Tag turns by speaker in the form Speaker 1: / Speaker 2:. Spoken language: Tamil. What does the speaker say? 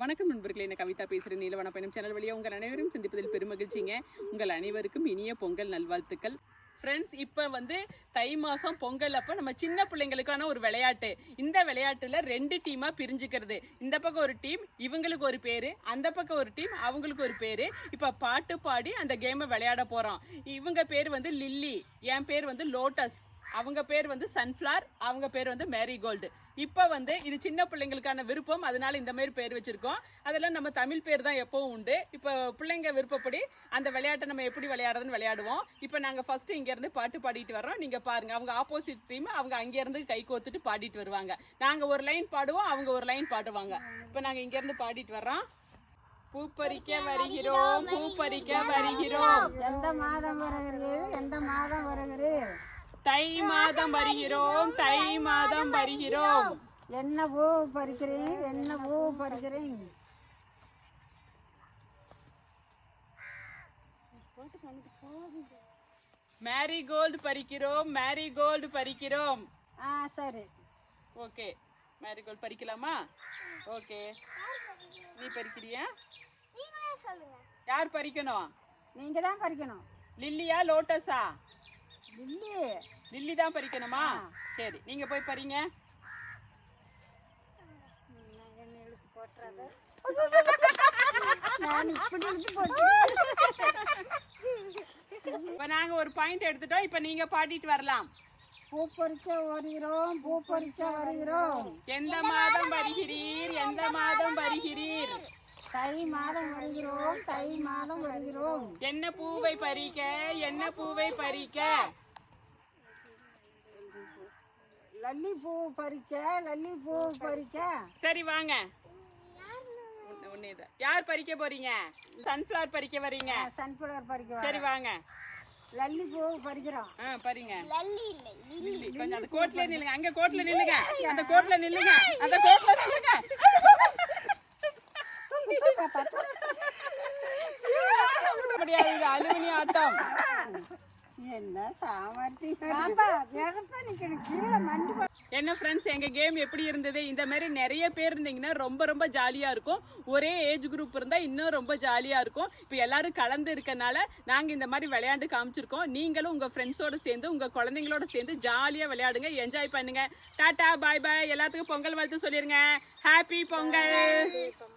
Speaker 1: வணக்கம் நண்பர்களே. என்ன கவிதா பேசுகிறேன் நீலவன பயணம் சேனல் வழியாக உங்கள் அனைவரும் சந்திப்பதில் பெருமகிழ்ச்சிங்க. உங்கள் அனைவருக்கும் இனிய பொங்கல் நல்வாழ்த்துக்கள். ஃப்ரெண்ட்ஸ் இப்போ வந்து தை மாதம் பொங்கல் அப்போ நம்ம சின்ன பிள்ளைங்களுக்கான ஒரு விளையாட்டு. இந்த விளையாட்டில் ரெண்டு டீமாக பிரிஞ்சுக்கிறது. இந்த பக்கம் ஒரு டீம் இவங்களுக்கு ஒரு பேர் அந்த பக்கம் ஒரு டீம் அவங்களுக்கு ஒரு பேர். இப்போ பாட்டு பாடி அந்த கேமை விளையாட போகிறோம் இவங்க பேர் வந்து லில்லி என் பேர் வந்து லோட்டஸ். அவங்க பேர் வந்து சன்ஃப்ளவர் அவங்க பேர் வந்து மேரிகோல்டு. இப்போ வந்து இது சின்ன பிள்ளைங்களுக்கான விருப்பம் அதனால இந்த மாதிரி பேர் வச்சிருக்கோம். அதெல்லாம் நம்ம தமிழ் பேர் தான் எப்பவும் உண்டு. இப்போ பிள்ளைங்க விருப்பப்படி அந்த விளையாட்டை நம்ம எப்படி விளையாடுறதுன்னு விளையாடுவோம். இப்போ நாங்கள் ஃபர்ஸ்ட் இங்கேருந்து பாட்டு பாடிட்டு வர்றோம். நீங்கள் பாருங்க அவங்க ஆப்போசிட் டீம் அவங்க அங்கேருந்து கை கோத்துட்டு பாடிட்டு வருவாங்க. நாங்கள் ஒரு லைன் பாடுவோம் அவங்க ஒரு லைன் பாடுவாங்க. இப்போ நாங்கள் இங்கேருந்து பாடிட்டு வர்றோம். பூ பறிக்க வருகிறோம் பூ பறிக்க வருகிறோம்.
Speaker 2: எந்த மாதம் வருகிறீர் எந்த மாதம் வருகிறீர்
Speaker 1: தை மாதம் வருகிறோம் தை மாதம் வருகிறோம்.
Speaker 2: என்ன பூ பறிக்கிறீர் என்ன பூ பறிக்கிறீங்க
Speaker 1: மேரிகோல்டு பறிக்கிறோம் மேரிகோல்டு பறிக்கிறோம்.
Speaker 2: ஆ சரி.
Speaker 1: ஓகே. மேரிகோல்டு பறிக்கலாமா? ஓகே. நீ பறிக்கிறியா? யார் பறிக்கணும்?
Speaker 2: நீங்க தான் பறிக்கணும்.
Speaker 1: லில்லியா லோட்டஸா?
Speaker 2: லில்லி
Speaker 1: லில்லி தான் பறிக்கணுமா? சரி நீங்க போய் பறிங்க. இப்ப நாங்க ஒரு பாயிண்ட் எடுத்துட்டோம். இப்ப நீங்க பாடிட்டு வரலாம்.
Speaker 2: பூ பறிக்க வருகிறோம் பூ பறிக்க வருகிறோம்.
Speaker 1: எந்த மாதம் வருகிறீர்? எந்த மாதம் வருகிறீர்?
Speaker 2: தை மாதம் வருகிறோம் தை மாதம் வருகிறோம்.
Speaker 1: என்ன பூவை பறிக்க? என்ன பூவை பறிக்க?
Speaker 2: லல்லி பூ பறிக்க லல்லி பூ பறிக்க.
Speaker 1: சரி வாங்க. யார் பறிக்க போறீங்க? சன்ஃபிளவர் பறிக்க வர்றீங்க
Speaker 2: சன்ஃபிளவர் பறிக்க
Speaker 1: சரி. வாங்க.
Speaker 2: லல்லி பூ பறிக்கிறோம்.
Speaker 1: ஆ பறிங்க. லில்லி, கொஞ்சம் அந்த கோட்ல நில்லுங்க. அங்க கோட்ல நில்லுங்க. அந்த கோட்ல நில்லுங்க. அந்த கோட்ல நில்லுங்க. முடியாது இது அலுமினி ஆட்டம். என்ன ஃப்ரெண்ட்ஸ் எங்க கேம் எப்படி இருந்தது? இந்த மாதிரி நிறைய பேர் இருந்தீங்கன்னா ரொம்ப ரொம்ப ஜாலியா இருக்கும். ஒரே ஏஜ் குரூப் இருந்தா இன்னும் ரொம்ப ஜாலியா இருக்கும். இப்போ எல்லாரும் கலந்து இருக்கனால நாங்க இந்த மாதிரி விளையாண்டு காமிச்சிருக்கோம். நீங்களும் உங்க ஃப்ரெண்ட்ஸோட சேர்ந்து உங்க குழந்தைங்களோட சேர்ந்து ஜாலியா விளையாடுங்க. என்ஜாய் பண்ணுங்க. டாடா பாய் பாய் எல்லாத்துக்கும் பொங்கல் வாழ்த்து சொல்லிருங்க. ஹாப்பி பொங்கல்.